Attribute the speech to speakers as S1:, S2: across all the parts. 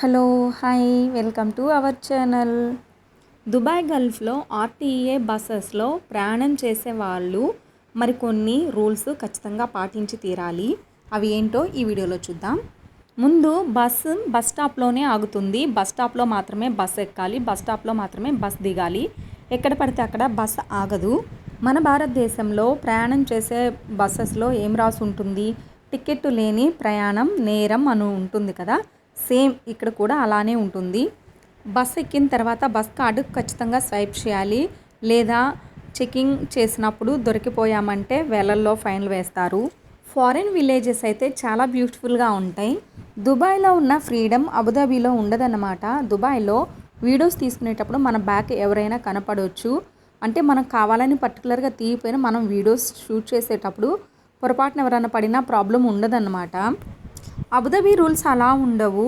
S1: Hello hi welcome to our channel. Dubai గల్ఫ్లో RTA బస్సెస్లో ప్రయాణం చేసే వాళ్ళు మరికొన్ని రూల్స్ ఖచ్చితంగా పాటించి తీరాలి. అవి ఏంటో ఈ వీడియోలో చూద్దాం. ముందు బస్సు బస్ స్టాప్లోనే ఆగుతుంది. బస్ స్టాప్లో మాత్రమే బస్ ఎక్కాలి. బస్ స్టాప్లో మాత్రమే బస్ దిగాలి. ఎక్కడ పడితే అక్కడ బస్ ఆగదు. మన భారతదేశంలో ప్రయాణం చేసే బస్సెస్లో ఏం రాసి ఉంటుంది టికెట్ లేని ప్రయాణం నేరం అని ఉంటుంది కదా. సేమ్ ఇక్కడ కూడా అలానే ఉంటుంది. బస్ ఎక్కిన తర్వాత బస్ కార్డు ఖచ్చితంగా స్వైప్ చేయాలి. లేదా చెకింగ్ చేసినప్పుడు దొరికిపోయామంటే వేలల్లో ఫైన్లు వేస్తారు. ఫారిన్ విలేజెస్ అయితే చాలా బ్యూటిఫుల్గా ఉంటాయి. దుబాయ్లో ఉన్న ఫ్రీడమ్ అబుదాబీలో ఉండదన్నమాట. దుబాయ్లో వీడియోస్ తీసుకునేటప్పుడు మన బ్యాక్ ఎవరైనా కనపడవచ్చు అంటే మనం కావాలని పర్టికులర్గా తీయపోయినా మనం వీడియోస్ షూట్ చేసేటప్పుడు పొరపాటున ఎవరైనా పడినా ప్రాబ్లం ఉండదన్నమాట. అబుదాబీ రూల్స్ అలా ఉండవు.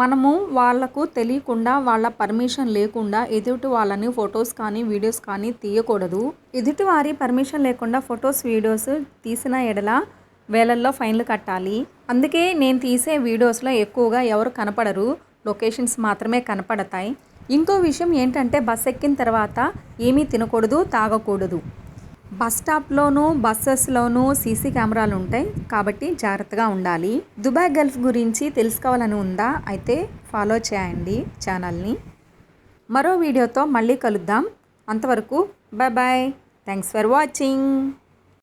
S1: మనము వాళ్ళకు తెలియకుండా వాళ్ళ పర్మిషన్ లేకుండా ఎదుటి వాళ్ళని ఫొటోస్ కానీ వీడియోస్ కానీ తీయకూడదు. ఎదుటి వారి పర్మిషన్ లేకుండా ఫొటోస్ వీడియోస్ తీసిన ఎడల వేలల్లో ఫైన్లు కట్టాలి. అందుకే నేను తీసే వీడియోస్లో ఎక్కువగా ఎవరు కనపడరు. లొకేషన్స్ మాత్రమే కనపడతాయి. ఇంకో విషయం ఏంటంటే బస్ ఎక్కిన తర్వాత ఏమీ తినకూడదు తాగకూడదు. బస్ స్టాప్లోనూ బస్సెస్లోనూ సీసీ కెమెరాలు ఉంటాయి కాబట్టి జాగ్రత్తగా ఉండాలి. దుబాయ్ గల్ఫ్ గురించి తెలుసుకోవాలని ఉందా? అయితే ఫాలో చేయండి ఛానల్ని. మరో వీడియోతో మళ్ళీ కలుద్దాం. అంతవరకు bye bye thanks for watching.